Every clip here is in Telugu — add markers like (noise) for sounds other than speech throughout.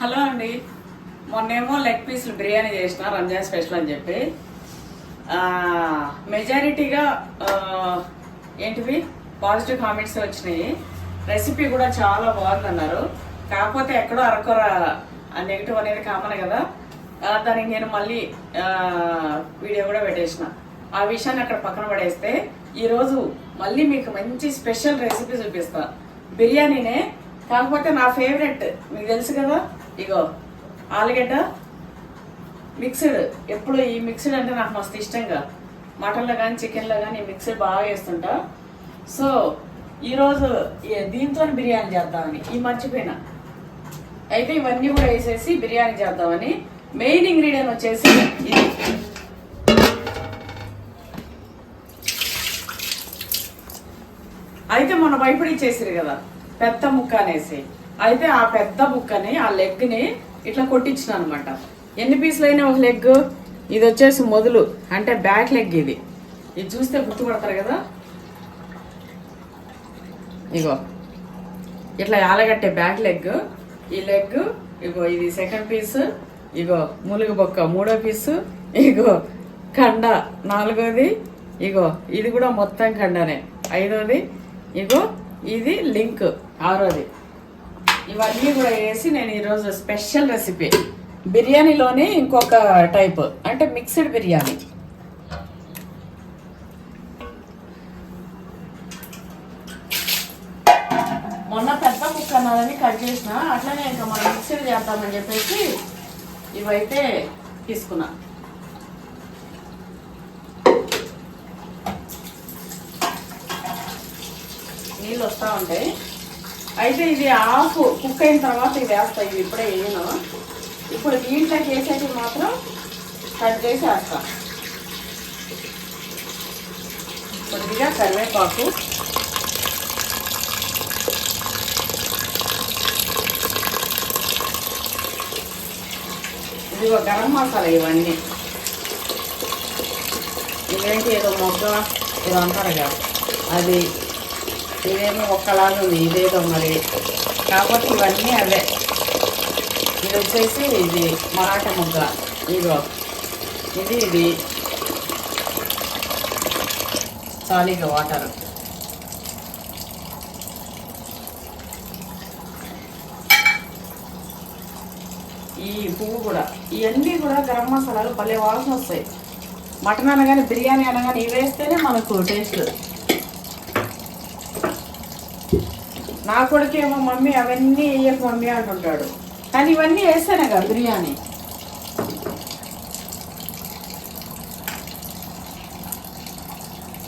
హలో అండి. మొన్నేమో లెగ్ పీస్లు బిర్యానీ చేసిన రంజాన్ స్పెషల్ అని చెప్పి. మెజారిటీగా ఏంటివి? పాజిటివ్ కామెంట్స్ వచ్చినాయి. రెసిపీ కూడా చాలా బాగుందన్నారు. కాకపోతే ఎక్కడో అరకొర నెగిటివ్ అనేది కామన్ కదా. దానికి నేను మళ్ళీ వీడియో కూడా పెట్టేసిన. ఆ విషయాన్ని అక్కడ పక్కన పడేస్తే ఈరోజు మళ్ళీ మీకు మంచి స్పెషల్ రెసిపీ చూపిస్తా. బిర్యానీనే కాకపోతే నా ఫేవరెట్ మీకు తెలుసు కదా? ఇగో ఆలుగడ్డ మిక్స్డ్. ఎప్పుడు ఈ మిక్స్డ్ అంటే నాకు మస్తు ఇష్టంగా. మటన్లో కానీ చికెన్లో కానీ మిక్స్డ్ బాగా వేస్తుంటా సో ఈరోజు దీంతో బిర్యానీ చేద్దామని ఈ మర్చిపోయినా. అయితే ఇవన్నీ కూడా వేసేసి బిర్యానీ చేద్దామని మెయిన్ ఇంగ్రీడియంట్ వచ్చేసి ఇది. అయితే మొన్న భయపడి చేసిరు కదా పెద్ద ముక్క అనేసి. అయితే ఆ పెద్ద ముక్కని ఆ లెగ్ని ఇట్లా కొట్టించిన అనమాట ఎన్ని పీసులు అయినా ఒక లెగ్ ఇది వచ్చేసి మొదలు అంటే బ్యాక్ లెగ్ ఇది. ఇది చూస్తే గుర్తుపడతారు కదా? ఇగో ఇట్లా ఆలగట్టే బ్యాక్ లెగ్ ఈ లెగ్ ఇగో ఇది సెకండ్ పీస్ ఇగో ములుగు బొక్క మూడో పీసు ఇగో కండ నాలుగోది ఇగో ఇది కూడా మొత్తం కండనే ఐదోది ఇగో ఇది లింక్ ఆరోది. ఇవన్నీ కూడా వేసి నేను ఈరోజు స్పెషల్ రెసిపీ. బిర్యానీలోనే ఇంకొక టైప్ అంటే మిక్స్డ్ బిర్యానీ. మొన్న పెద్ద ముక్క అన్నదని కట్ చేసిన అట్లనే ఇంకా మనం మిక్సర్ చేద్దామని చెప్పేసి ఇవైతే తీసుకున్నా. నీళ్ళు వస్తూ ఉంటాయి. అయితే ఇది ఆఫ్ కుక్ అయిన తర్వాత ఇది వేస్తాయి ఇది ఇప్పుడే వేయను. ఇప్పుడు దీంట్లోకి వేసేది మాత్రం కట్ చేసి వేస్తా. కొద్దిగా కరివేపాకు. ఇదిగో గరం మసాలా ఇవన్నీ. ఇదేంటి ఏదో మొగ్గ ఏదో అంటారు కదా అది ఇదేమో ఒక్కలాగా ఉంది ఇదేదో మరి. కాబట్టి ఇవన్నీ అవే. ఇది వచ్చేసి ఇది మరాఠ ముగ్గ ఇదిగో. ఇది ఇది. చాలీగ వాటర్ ఈ పువ్వు కూడా. ఇవన్నీ కూడా గరం మసాలాలు భలే వాసన వస్తాయి. మటన్ అనగానే బిర్యానీ అనగానే ఇవి వేస్తేనే మనకు టేస్ట్ నా కొడుకేమో మమ్మీ అవన్నీ వేయకు మమ్మీ అంటుంటాడు. కానీ ఇవన్నీ వేస్తాను కదా బిర్యానీ.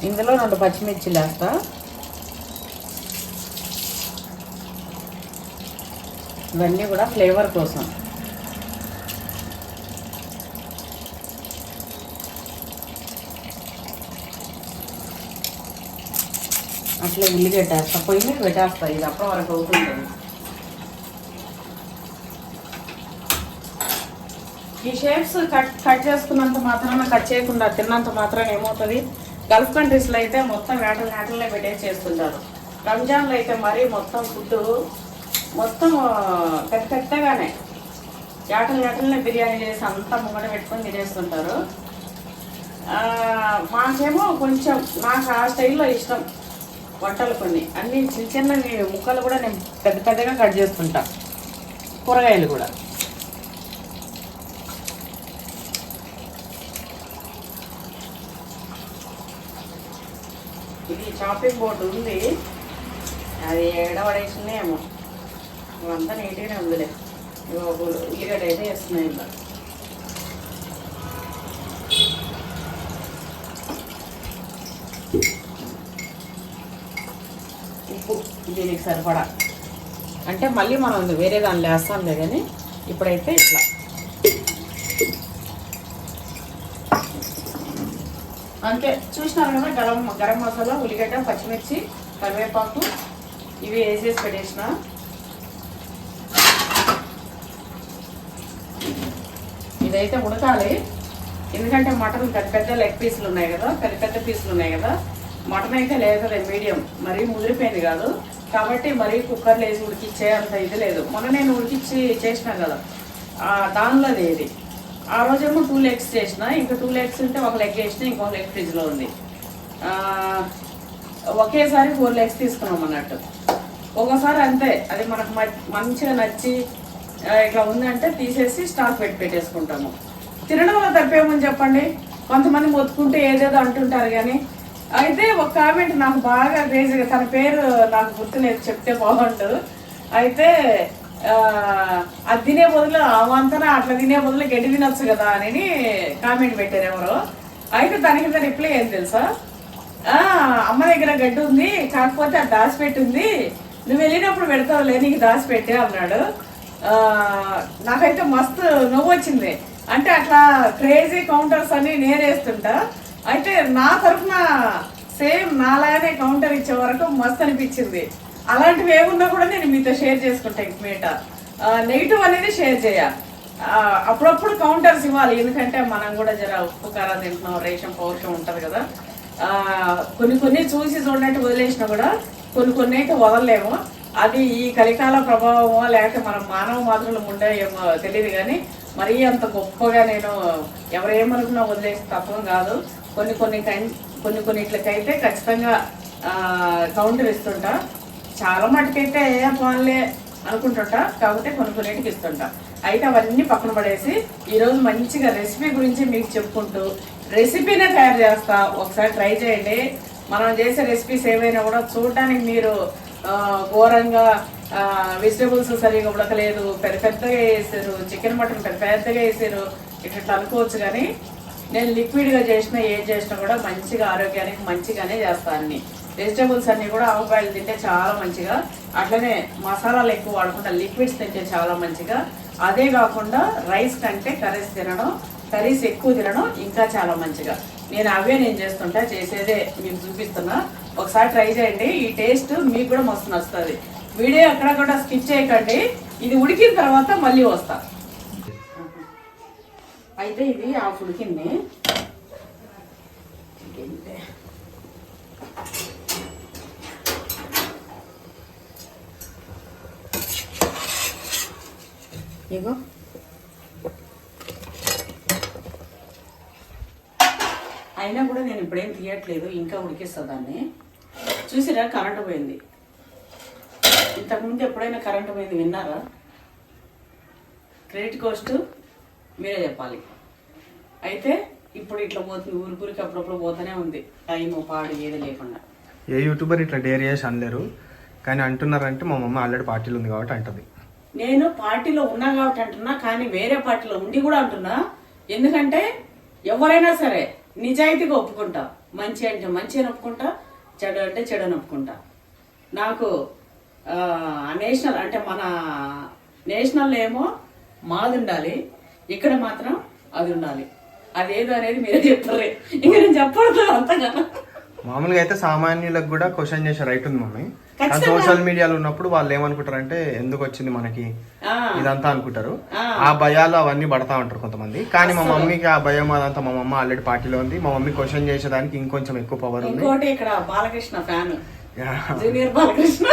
ఇందులో రెండు పచ్చిమిర్చిలు వేస్తా ఇవన్నీ కూడా ఫ్లేవర్ కోసం. అట్లా ఉల్లిగడ్డ వేస్తా పొయ్యి మీద పెట్టేస్తా ఇది అప్పుడు వరకు అవుతుంది ఈ షేప్స్ కట్ కట్ చేసుకున్నంత మాత్రాన కట్ చేయకుండా తిన్నంత మాత్రాన ఏమవుతుంది? గల్ఫ్ కంట్రీస్లో అయితే మొత్తం వేటలు వేటలనే పెట్టేసి చేస్తుంటారు. రంజాన్లో అయితే మరీ మొత్తం ఫుడ్ మొత్తం పెద్ద పెద్దగానే. వేటలు వేటలనే బిర్యానీ చేసి అంతా ముంగట పెట్టుకొని తినేస్తుంటారు. మాకేమో కొంచెం నాకు ఆ స్టైల్లో ఇష్టం. వంటలు కొన్ని. అన్ని చిన్న చిన్న ముక్కలు కూడా నేను పెద్ద పెద్దగా కట్ చేసుకుంటా. కూరగాయలు కూడా. ఇది షాపింగ్ బోర్డు ఉంది. అది ఎడబడేసిందే ఏమో ఇవంతా నీట్గానే ఉందిలే. ఉల్లిగడ్డ అయితే వేస్తున్నాయి ఇంకా. ఉప్పు దీనికి సరిపడా. అంటే మళ్ళీ మనం వేరే దానిలో వేస్తాంలే కానీ ఇప్పుడైతే ఇట్లా. అంతే చూసినారు కదా గరం గరం మసాలా ఉల్లిగడ్డ పచ్చిమిర్చి కరివేపాకు ఇవి వేసేసి పెట్టేసిన. ఇదైతే ఉడకాలి. ఎందుకంటే మటన్ పెద్ద పెద్ద లెగ్ పీసులు ఉన్నాయి కదా పెద్ద పెద్ద పీసులు ఉన్నాయి కదా మటన్ అయితే లేదు మీడియం. మరీ ముదిరిపోయింది కాదు. కాబట్టి మరీ కుక్కర్లో వేసి ఉడికిచ్చే అంత ఇది లేదు. మొన్న నేను ఉడికిచ్చి చేసిన కదా. దానిలో ఇది ఆ రోజేమో టూ లెగ్స్ చేసిన. ఇంకా టూ లెగ్స్ ఉంటే ఒక లెగ్ వేసిన ఇంకో లెగ్ ఫ్రిడ్జ్లో ఉంది. ఒకేసారి ఫోర్ లెగ్స్ తీసుకున్నాం అన్నట్టు. ఒక్కోసారి అంతే. అది మనకు మ- మంచిగా నచ్చి ఇట్లా ఉందంటే తీసేసి స్టాక్ పెట్టి పెట్టేసుకుంటాము. తినడం వల్ల తప్పేమని చెప్పండి? కొంతమంది మొత్తుకుంటే ఏదేదో అంటుంటారు కానీ అయితే ఒక కామెంట్ నాకు బాగా క్రేజీగా తన పేరు నాకు గుర్తులేదు చెప్తే బాగుంటుంది అయితే అది తినే బదులు అవంతన అట్లా తినే బదులు గడ్డి తినొచ్చు కదా అని కామెంట్ పెట్టారు ఎవరు. అయితే దానికి రిప్లై ఏం తెలుసా? అమ్మ దగ్గర గడ్డి ఉంది కాకపోతే అది దాచిపెట్టింది. నువ్వు వెళ్ళినప్పుడు పెడతావులే నీకు దాచిపెట్టే అన్నాడు. నాకైతే మస్తు నవ్వు వచ్చింది. అంటే అట్లా క్రేజీ కౌంటర్స్ అన్ని నేనేస్తుంటా అయితే నా తరఫున సేమ్ నాలాగానే కౌంటర్ ఇచ్చే వరకు మస్తు అనిపించింది. అలాంటివి ఏమున్నా కూడా నేను మీతో షేర్ చేసుకుంటాను ఇంక మీట. నెగిటివ్ అనేది షేర్ చేయ. అప్పుడప్పుడు కౌంటర్స్ ఇవ్వాలి. ఎందుకంటే మనం కూడా జర ఉప్పు కారం తింటున్నాం రేషన్ పౌరుషం ఉంటుంది కదా. కొన్ని కొన్ని చూసి చూడనట్టు వదిలేసినా కూడా కొన్ని కొన్ని అయితే వదలలేము. అది ఈ కలికాల ప్రభావమో లేకపోతే మనం మానవ మాత్రలు ఉండే ఏమో తెలియదు కానీ మరీ అంత గొప్పగా నేను ఎవరేమనుకున్నా వదిలేసే తత్వం కాదు. కొన్ని కొన్ని కై- కొన్ని కొన్నిట్లకైతే ఖచ్చితంగా కౌంటర్ ఇస్తుంటా. చాలా మటుకైతే ఏ పోన్లే అనుకుంటుంటా కాకపోతే కొన్ని కొన్నిటికి ఇస్తుంటా. అయితే అవన్నీ పక్కన పడేసి ఈరోజు మంచిగా రెసిపీ గురించి మీకు చెప్పుకుంటూ రెసిపీనే తయారు చేస్తా. ఒకసారి ట్రై చేయండి. మనం చేసే రెసిపీస్ ఏవైనా కూడా చూడటానికి మీరు ఘోరంగా వెజిటేబుల్స్ సరిగా ఉడకలేదు. పెద్ద పెద్దగా వేసారు. చికెన్ మటన్ పెద్ద పెద్దగా వేసారు. ఇట్లా అనుకోవచ్చు కానీ నేను లిక్విడ్గా చేసినా ఏం చేసినా కూడా మంచిగా ఆరోగ్యానికి మంచిగానే చేస్తాను అన్ని. వెజిటేబుల్స్ అన్నీ కూడా ఆవుపాయలు తింటే చాలా మంచిగా. అట్లనే మసాలాలు ఎక్కువ వాడకుండా లిక్విడ్స్ తింటే చాలా మంచిగా. అదే కాకుండా రైస్ కంటే కర్రీస్ తినడం కర్రీస్ ఎక్కువ తినడం ఇంకా చాలా మంచిగా. నేను అవే నేను చేస్తుంటా చేసేదే మీకు చూపిస్తున్నా. ఒకసారి ట్రై చేయండి ఈ టేస్ట్ మీకు కూడా మస్తు నచ్చుతుంది. వీడియో ఎక్కడ కూడా స్కిప్ చేయకండి ఇది ఉడికిన తర్వాత మళ్ళీ వస్తాను అయితే ఇది హాఫ్ ఉడికింది ఇగో. అయినా కూడా నేను ఇప్పుడేం తీయట్లేదు ఇంకా ఉడికిస్తా దాన్ని. చూసిరా కరెంటు పోయింది. ఇంతకుముందు ఎప్పుడైనా కరెంటు పోయింది విన్నారా? క్రెడిట్ కోస్టు మీరే చెప్పాలి. అయితే ఇప్పుడు ఇట్లా పోతుంది ఊరికూరికి అప్పుడప్పుడు పోతూనే ఉంది. టైం పాడు ఏది లేకుండా. ఏ యూట్యూబర్ ఇట్లా డేర్ చేసి అనలేరు. కానీ అంటున్నారంటే మా మమ్మ ఆల్రెడీ పార్టీలు ఉంది కాబట్టి అంటది. నేను పార్టీలో ఉన్నా కాబట్టి అంటున్నా కానీ వేరే పార్టీలో ఉండి కూడా అంటున్నా. ఎందుకంటే ఎవరైనా సరే నిజాయితీగా ఒప్పుకుంటా. మంచి అంటే మంచి అని ఒప్పుకుంటా చెడు అంటే చెడు అని ఒప్పుకుంటా నాకు ఆ, నేషనల్ అంటే మన నేషనల్ ఏమో మాది ఉండాలి. ఇక్కడ మాత్రం అది ఉండాలి. అదేదో అనేది మీరే చెప్పారు. ఇంకా నేను చెప్పకూడదు అంతగా. మామూలుగా అయితే సామాన్యులకు కూడా క్వశ్చన్ చేసే రైట్ ఉంది మమ్మీ. కానీ. సోషల్ మీడియాలో ఉన్నప్పుడు వాళ్ళు ఏమనుకుంటారంటే ఎందుకు వచ్చింది మనకి? ఇదంతా అనుకుంటారు. ఆ. భయాలు అవన్నీ పడతా ఉంటారు కొంతమంది. కానీ మా మమ్మీకి ఆ భయం అదంతా మా మమ్మ ఆల్రెడీ పార్టీలో ఉంది. మా మమ్మీ క్వశ్చన్ చేసేదానికి ఇంకొంచెం ఎక్కువ పవర్ ఉంది. ఇక్కడ బాలకృష్ణ ఫ్యాన్. జూనియర్ బాలకృష్ణ.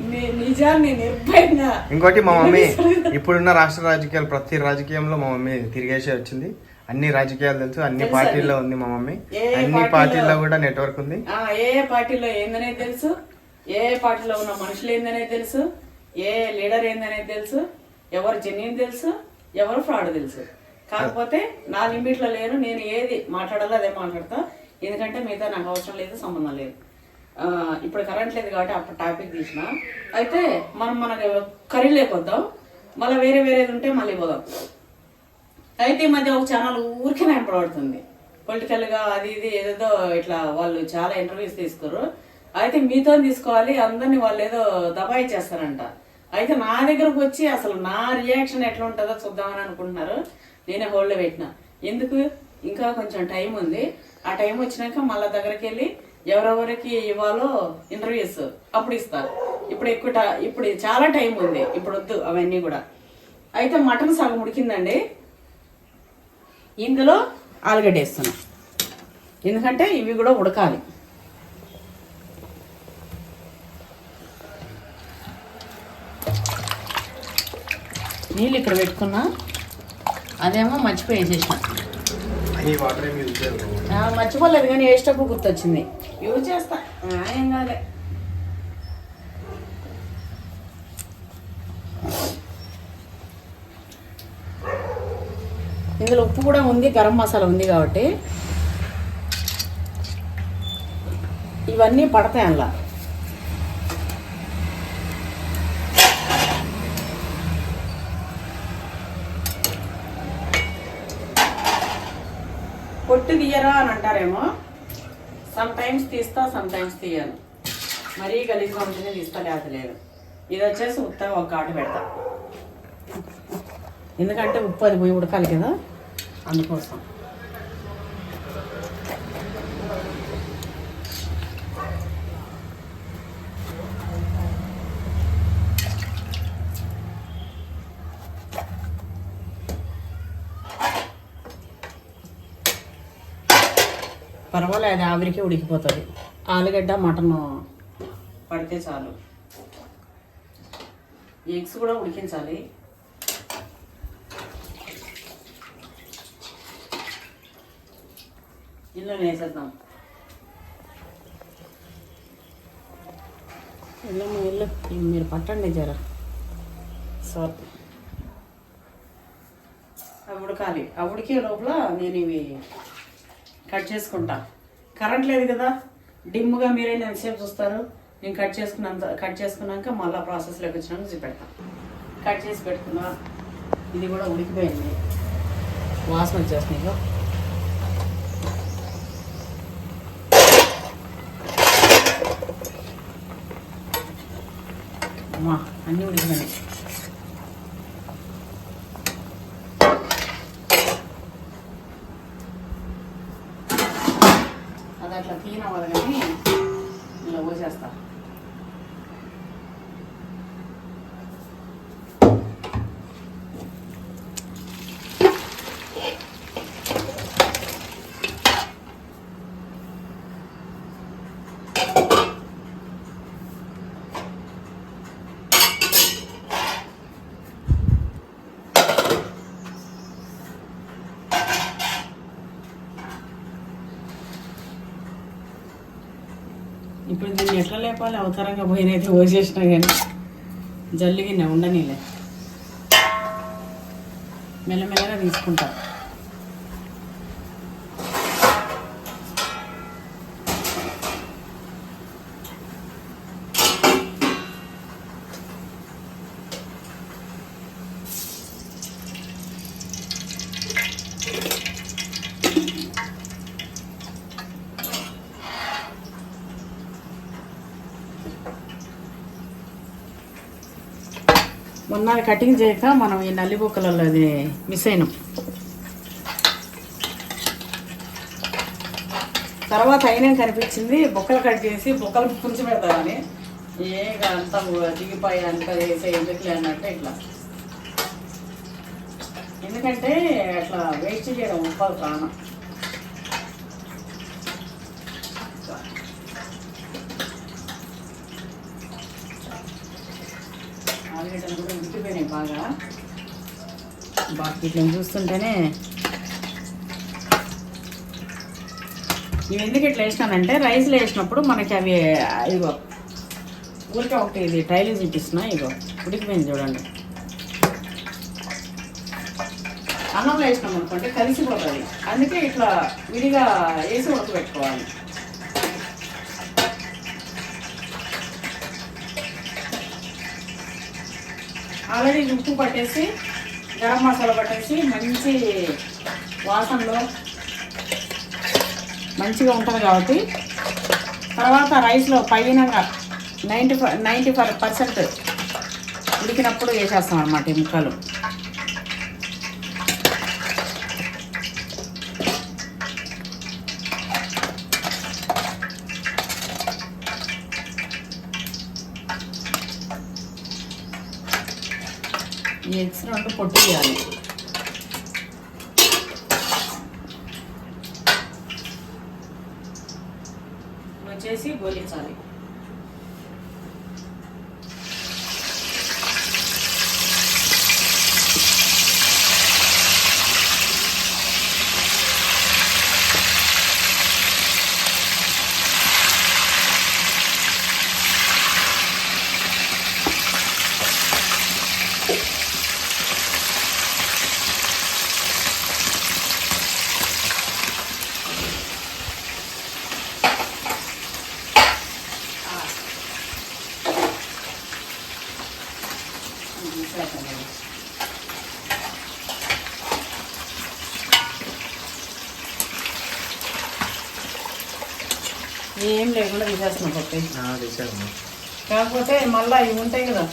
నిజాన్ని నిర్భయంగా. ఇంకోటి మా మమ్మీ (laughs) ఇప్పుడున్న రాష్ట్ర రాజకీయాలు ప్రతి రాజకీయంలో మా మమ్మీ తిరిగేసి వచ్చింది. అన్ని రాజకీయాలు తెలుసు అన్ని పార్టీల్లో. ఉంది మా మమ్మీ. అన్ని పార్టీలో- పార్టీల్లో కూడా నెట్వర్క్ ఉంది. ఏ పార్టీలో ఏందనేది తెలుసు. ఏ పార్టీలో ఉన్న మనుషులు ఏందనేది తెలుసు. ఏ లీడర్ ఏందనేది తెలుసు. ఎవరు జెన్యున్ తెలుసు. ఎవరు ఫ్రాడ్ తెలుసు. కాకపోతే నా లిమిట్లో లేను నేను ఏది మాట్లాడాలో అదే మాట్లాడతా. ఎందుకంటే మిగతా నాకు అవసరం లేదు సంబంధం లేదు. ఇప్పుడు కరెంట్ లేదు కాబట్టి అప్పుడు టాపిక్ తీసిన. అయితే మనం మన కర్రీ లేకొద్దాం మళ్ళీ వేరే వేరేది ఉంటే మళ్ళీ పోదాం. అయితే ఈ మధ్య ఒక ఛానల్ ఊరికే వెంపబడుతుంది పొలిటికల్గా అది ఇది ఏదేదో ఇట్లా వాళ్ళు చాలా ఇంటర్వ్యూస్ తీసుకోరు. అయితే మీతో తీసుకోవాలి అందరినీ వాళ్ళు ఏదో దబాయి చేస్తారంట. అయితే నా దగ్గరకు వచ్చి అసలు నా రియాక్షన్ ఎట్లా ఉంటుందో చూద్దామని అనుకుంటున్నారు. నేనే హోల్డ్లో పెట్టిన. ఎందుకు? ఇంకా కొంచెం టైం ఉంది. ఆ టైం వచ్చినాక మళ్ళా దగ్గరికి వెళ్ళి ఎవరెవరికి ఇవ్వాలో ఇంటర్వ్యూస్ అప్పుడు ఇస్తారు ఇప్పుడు ఎక్కువ ఇప్పుడు చాలా టైం ఉంది. ఇప్పుడు వద్దు అవన్నీ కూడా. అయితే మటన్ సగం ఉడికిందండి ఇందులో ఆలుగడ్డ వేస్తున్నా. ఎందుకంటే ఇవి కూడా ఉడకాలి. నీళ్ళు ఇక్కడ పెట్టుకున్నా. అదేమో మర్చిపోయి వేసేసిన మర్చిపోలేదు కానీ వేసేటప్పుడు గుర్తొచ్చింది. యూజ్ చేస్తా ఏం కాదు ఇందులో ఉప్పు కూడా ఉంది గరం మసాలా ఉంది కాబట్టి. ఇవన్నీ పడతాయి అందులో. పొట్టు తీయరా అని అంటారేమో. సమ్ టైమ్స్ తీస్తా సమ్ టైమ్స్ తీయను. మరీ గలీజ్గా ఉంటుంది తీస్తా లేకపోతే లేదు. ఇది వచ్చేసి ఉత్తగా ఒక కాటు పెడతా. ఎందుకంటే ఉప్పు అది పోయి ఉడకాలి కదా అందుకోసం. పర్వాలేదు ఆవిరికి ఉడికిపోతుంది. ఆలుగడ్డ మటన్. పడితే చాలు. ఎగ్స్ కూడా ఉడికించాలి. ఇల్లు వేసేద్దాం. ఇల్లమ్మ ఇల్లు. మీరు పట్టండి జర. సార్. అవి ఉడకాలి. అవి ఉడికే లోపల నేను ఇవి కట్ చేసుకుంటా. కరెంట్ లేదు కదా. డిమ్గా మీరే ఎంతసేపు చూస్తారు? నేను కట్ చేసుకున్నంత కట్ చేసుకున్నాక మళ్ళీ ప్రాసెస్లోకి వచ్చినాక చూపెడతా. కట్ చేసి పెట్టుకున్నా ఇది కూడా ఉడికిపోయింది. వాసన వచ్చేస్తుంది అమ్మా అన్నీ ఉడికిపోయినాయి అది అట్లా తీయనవ్వదు కానీ ఇలా పోసేస్తా ఇప్పుడు దీన్ని ఎట్లా లేపాలి అవతారంగా పోయినైతే పోసేసిన కానీ జల్లిగిన ఉండనీలే. మెల్లమెల్లగా తీసుకుంటారు కటింగ్ చేయక మనం ఈ నల్లి బొక్కలలో అది మిస్ అయినాం. తర్వాత అయినా కనిపించింది బొక్కలు కట్ చేసి బొక్కలు పుంచి పెడతామని ఏ ఇక అంతా దిగిపోయి అంతా వేసే ఎందుకులే అన్నట్టు ఇట్లా. ఎందుకంటే అట్లా వేస్ట్ చేయడం ఉప్పాలు ప్రాణం. ఆలుగడ్డలు కూడా ఉడికిపోయినాయి బాగా. బాగా నేను చూస్తుంటేనే. ఇవి ఎందుకు ఇట్లా వేసినానంటే రైస్లో వేసినప్పుడు మనకి అవి ఇగో ఊరికే ఒకటి ఇది ట్రైలు చూపిస్తున్నా ఇగో ఉడికిపోయింది చూడండి. అన్నంలో వేసినాం అనుకోండి కలిసిపోతుంది. అందుకే ఇట్లా విడిగా వేసి ఉడకబెట్టుకోవాలి. ఆల్రెడీ ఉప్పు పట్టేసి గరం మసాలా పట్టేసి మంచి వాసనలో మంచిగా ఉంటుంది కాబట్టి తర్వాత రైస్లో పైన ninety five ninety five percent ఉడికినప్పుడు వేసేస్తాం అనమాట ఈ ముక్కలు. ఈ ఎగ్స్ రెండు పొట్టు తీయాలి వచ్చేసి గోలించాలి ఇది తీసేద్దాం. ఏం లేకుండా తీసేస్తున్నాం పప్పు తీసాను కాకపోతే మళ్ళీ ఇవి ఉంటాయి కదా.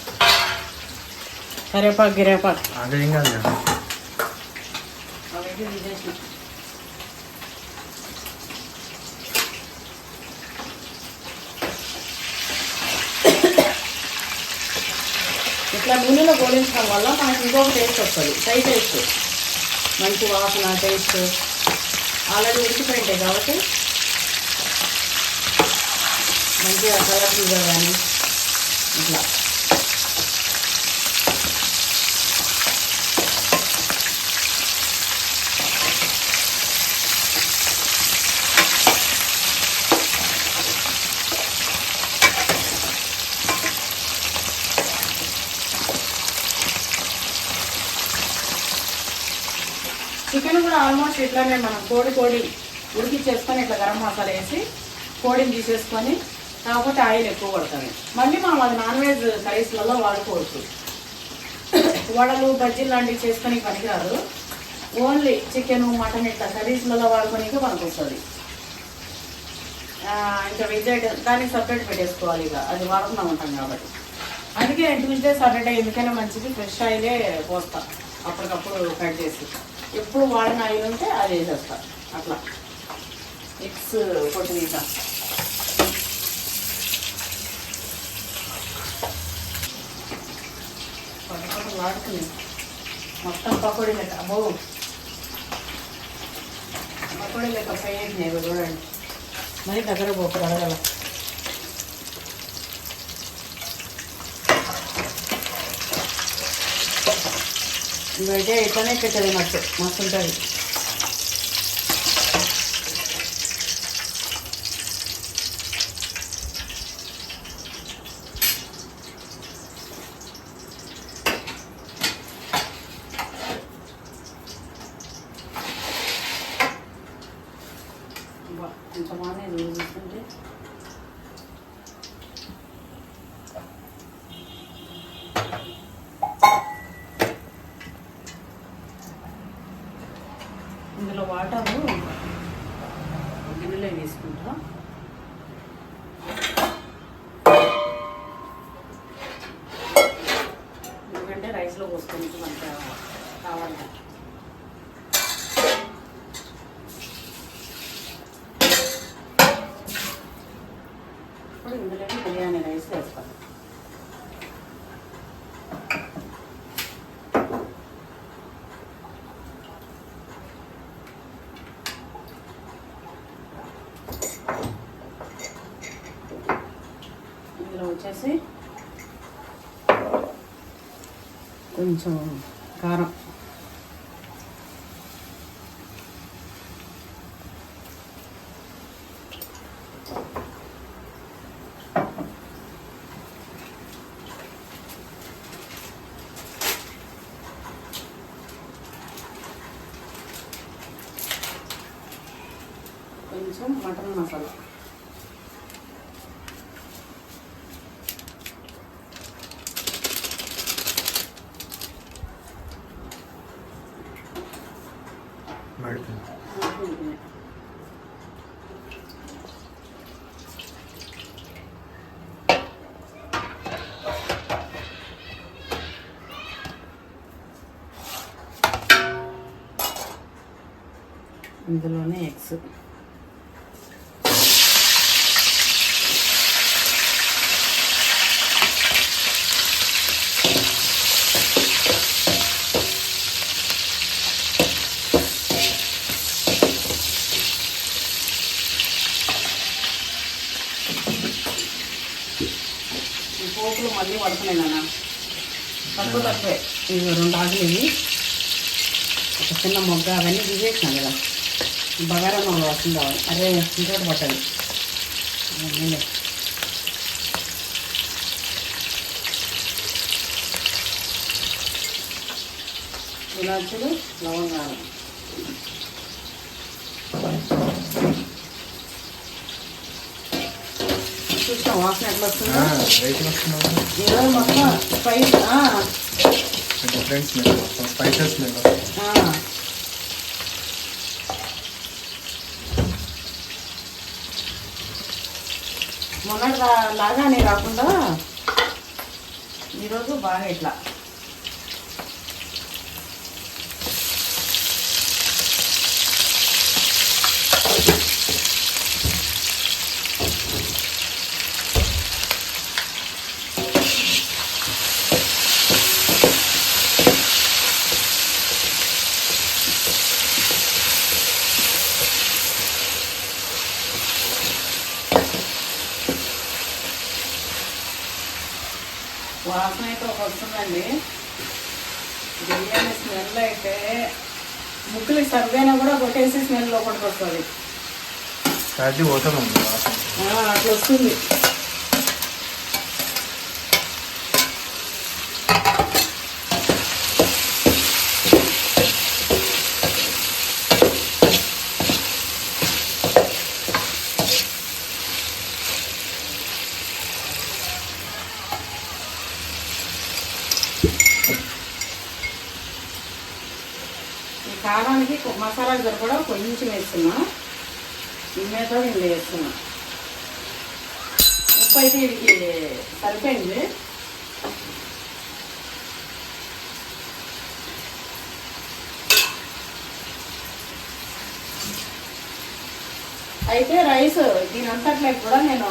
కరేపాకు గిరేపాకు. అదేం కాదు ఇట్లా నూనెలో గోలించడం వల్ల మనకి ఇంకొక టేస్ట్ వస్తుంది. ఫ్రై టేస్ట్ మంచి వాసన టేస్ట్ ఆల్రెడీ ఉడికిపోయింటాయి కాబట్టి మంచిగా కలర్ఫుల్గా కానీ ఇట్లా. చికెన్ కూడా ఆల్మోస్ట్ ఇట్లానే మనం కోడి కోడి ఉడికి చేసుకొని ఇట్లా గరం మసాలా వేసి కోడిని తీసేసుకొని కాకపోతే ఆయిల్ ఎక్కువ పడతాను మళ్ళీ మనం అది నాన్ వెజ్ కర్రీస్లలో వాడుకోవచ్చు. వడలు బజ్జీలు లాంటివి చేసుకొని పనికిరాదు. ఓన్లీ చికెన్ మటన్ ఇట్లా కర్రీస్లలో వాడుకొని మనకు వస్తుంది ఇంకా వెజ్ ఐటమ్ దానికి సపరేట్ పెట్టేసుకోవాలి ఇక. అది వాడుతూ ఉంటాం కాబట్టి. అందుకే నేను ట్యూస్డే సాటర్డే ఎందుకైనా మంచిది. ఫ్రెష్ ఆయిలే పోస్తా. అప్పటికప్పుడు కట్ చేసి. ఎప్పుడు వాడిన ఆయిల్ ఉంటే అది వేసేస్తా. అట్లా. ఎగ్స్ పొట్టు తీసా పక్కన మొత్తం పకోడీ లెక్క. అబ్బో పకోడీ లెక్క ఫ్రై అయినాయి ఇవి చూడండి. మరి దగ్గర పోపు అడగల. ఇవైతే ఇట్లనే పెట్టదు మట్టు మస్తు ఉంటుంది బా, ఎంత బాగానే ఇది చూస్తుంటే ఇందులో వాటరు గిన్నెలో వేసుకుంటా ఎందుకంటే రైస్లో పోసుకొని మనకి కావాలి ఇప్పుడు ఇందులోకి బిర్యానీ రైస్ వేస్తాం ఇందులో వచ్చేసి కొంచెం కారం. ఇందులోనే ఎగ్స్ పోపులు మళ్ళీ పడుతున్నాయినా తక్కువ తక్కువే ఇవి రెండు ఆకులు ఇవి చిన్న మొగ్గ అవన్నీ తీసేసినాం కదా బగారా వస్తుంది? కావాలి అరే ఇంకోటి పట్టదు. ఇలాచులు లవంగాలు. చూస్తాం వాసన ఎట్లా వస్తుందో? ఈరోజు మొత్తం స్పైస్ స్పైసెస్ మొన్నటి లాగానే కాకుండా ఈరోజు బాగా ఇట్లా వాసన అయితే ఒక వస్తుందండి. బిర్యానీ స్మెల్ అయితే ముక్కులు సర్వైనా కూడా కొట్టేసి స్మెల్ లోపలికి వస్తుంది. అట్లా వస్తుంది. మసాలా సరిపడా కొంచెం వేస్తున్నా. ఇమ్మేతో నేను వేస్తున్నా. ఉప్పు అయితే వీడికి సరిపోయింది. అయితే రైస్ దీని అంతట్లో కూడా నేను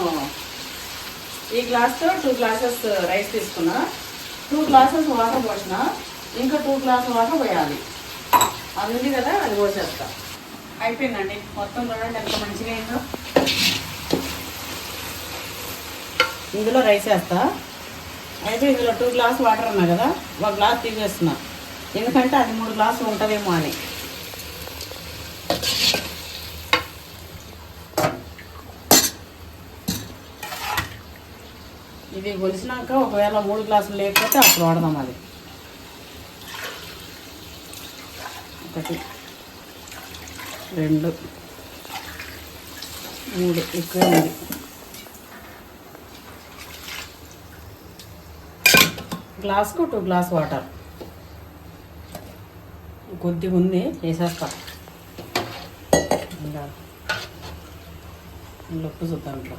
ఈ గ్లాస్తో టూ గ్లాసెస్ రైస్ తీసుకున్నా. టూ గ్లాసెస్ వాటర్ పోసిన. ఇంకా టూ గ్లాస్ వాటర్ పోయాలి. అది ఉంది కదా అది పోసేస్తా. అయిపోయిందండి. మొత్తం చూడండి ఎంత మంచిగా అయిందో. ఇందులో రైస్ వేస్తా. అయితే ఇందులో టూ గ్లాస్ వాటర్ ఉన్నా కదా ఒక గ్లాస్ తీసేస్తున్నా. ఎందుకంటే అది మూడు గ్లాసులు ఉంటుందేమో అని. ఇది గొలిసినాక ఒకవేళ మూడు గ్లాసులు లేకపోతే అప్పుడు వాడదాం అది. ఒకటి రెండు మూడు ఎక్కువ ఉంది. గ్లాస్కు టూ గ్లాస్ వాటర్ కొద్దిగా ఉంది వేసేస్తా. ఇంకా ఉప్పు చూద్దాం ఇట్లా.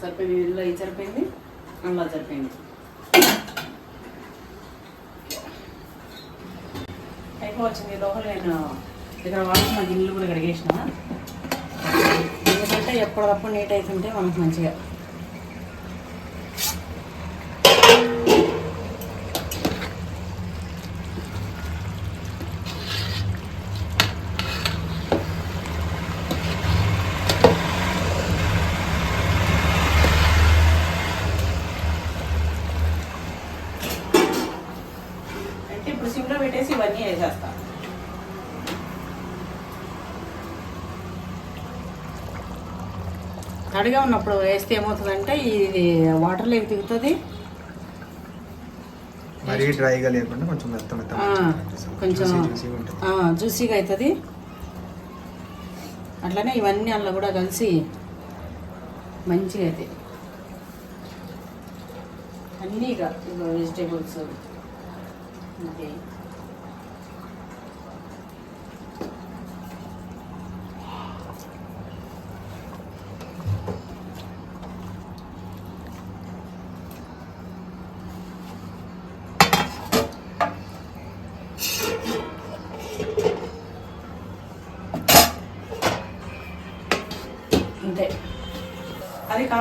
సరిపోయింది? ఇందులో సరిపోయింది? అలా చెప్పింది. సరిపోయింది అయిపోవచ్చింది లోపల నేను ఇక్కడ వాడుతున్న గిన్నెలు కూడా కడిగేసిన. ఎందుకంటే ఎప్పటికప్పుడు నీట్ అవుతుంటే మనకు మంచిగా అంటే ఇప్పుడు పెట్టేసి ఇవన్నీ వేసేస్తా. తడిగా ఉన్నప్పుడు వేస్తే ఏమవుతుందంటే ఇది వాటర్లోకి దిగుతుంది. మరీ డ్రైగా లేకుండా కొంచెం మెత్త మెత్త కొంచెం జ్యూసీగా అవుతుంది అట్లనే ఇవన్నీ అందులో కూడా కలిసి మంచిగా అవుతాయి అన్నీ ఇక వెజిటేబుల్స్ ఓకే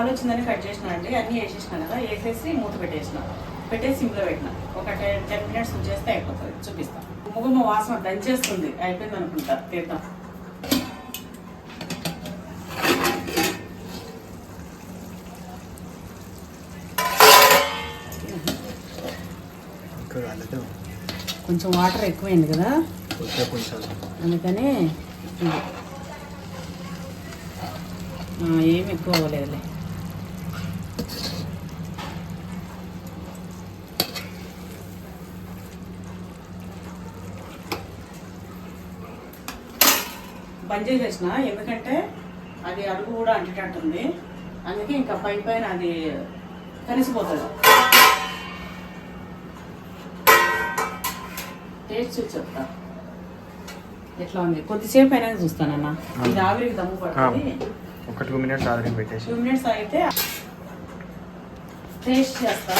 వచ్చిందని కట్ చేసినా అండి అన్నీ వేసేసినాను కదా వేసేసి మూత పెట్టేసిన. పెట్టేసి సిమ్లో పెట్టిన. ఒక టెన్ టెన్ మినిట్స్ ఉంచేస్తే అయిపోతుంది. చూపిస్తాం. ముగుమ వాసన దంచేస్తుంది. అయిపోయింది అనుకుంటా. తీద్దాం. కొంచెం వాటర్ ఎక్కువైంది కదా? అందుకనే ఏమి ఎక్కువ అవ్వలేదులే. బంద్ చేసేసిన. ఎందుకంటే అది అడుగు కూడా అంటేటట్టుంది. అందుకే ఇంకా పై పైన అది కలిసిపోతుంది. టేస్ట్ చూసి చెప్తా. ఎట్లా ఉంది? కొద్దిసేపు అయినా చూస్తానన్న. ఇది ఆవిరికి దమ్ము పడుతుంది. ఒక టూ మినిట్స్ ఆల్రెడీ పెట్టేసి. టూ మినిట్స్ అయితే టేస్ట్ చేస్తా.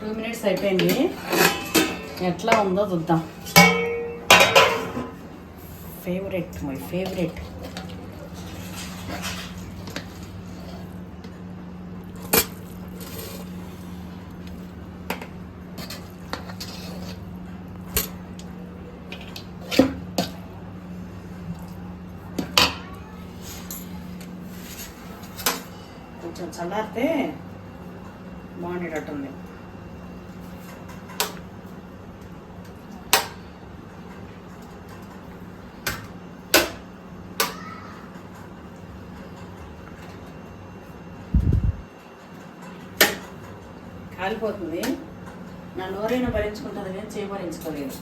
టూ మినిట్స్ అయిపోయింది. ఎట్లా ఉందో చూద్దాం. ఫేవరెట్ మై ఫేవరెట్ కాలిపోతుంది నా నోరైనా భరించుకుంటుంది కానీ చేయి భరించుకోలేదు.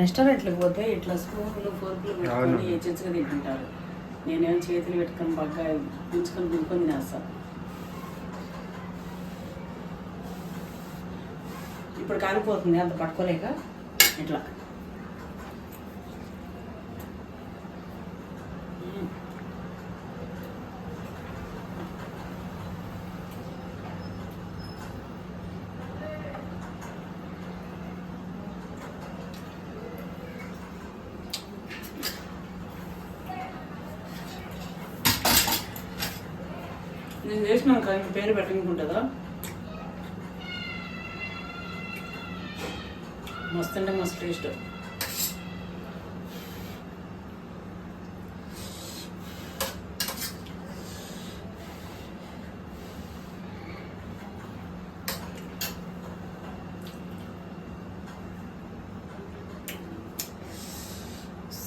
రెస్టారెంట్లకు పోతే ఇట్లా స్పూన్లు ఫోర్కులు. పెట్టుకొని చిచ్చుగా తింటుంటారు. నేనేం చేతులు పెట్టుకొని బాగా ఉంచుకొని దుంకొని తినేస్తాను ఇప్పుడు కాలిపోతుంది అంత పట్టుకోలేక. ఇట్లా నేను చేసినాక ఇంక పేరు పెట్టనుకుంటుందా మస్తు అంటే మస్తు టేస్ట్.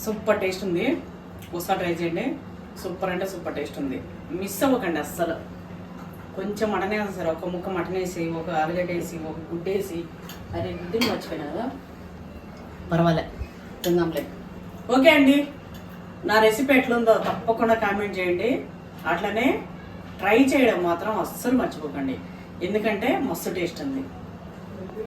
సూపర్ టేస్ట్ ఉంది. ఒకసారి ట్రై చేయండి. సూపర్ అంటే సూపర్ టేస్ట్ ఉంది. మిస్ అవ్వకండి అస్సలు. కొంచెం మటన్ వేసి ఒక ముక్క మటన్ వేసి ఒక ఆలుగడ్డ వేసి ఒక గుడ్డ వేసి అరే గుడ్డని మర్చిపోయినా కదా పర్వాలే. తిందాంలే. ఓకే అండి. నా రెసిపీ ఎట్లుందో తప్పకుండా కామెంట్ చేయండి. అట్లనే ట్రై చేయడం మాత్రం అస్సలు మర్చిపోకండి. ఎందుకంటే మస్తు టేస్ట్ ఉంది.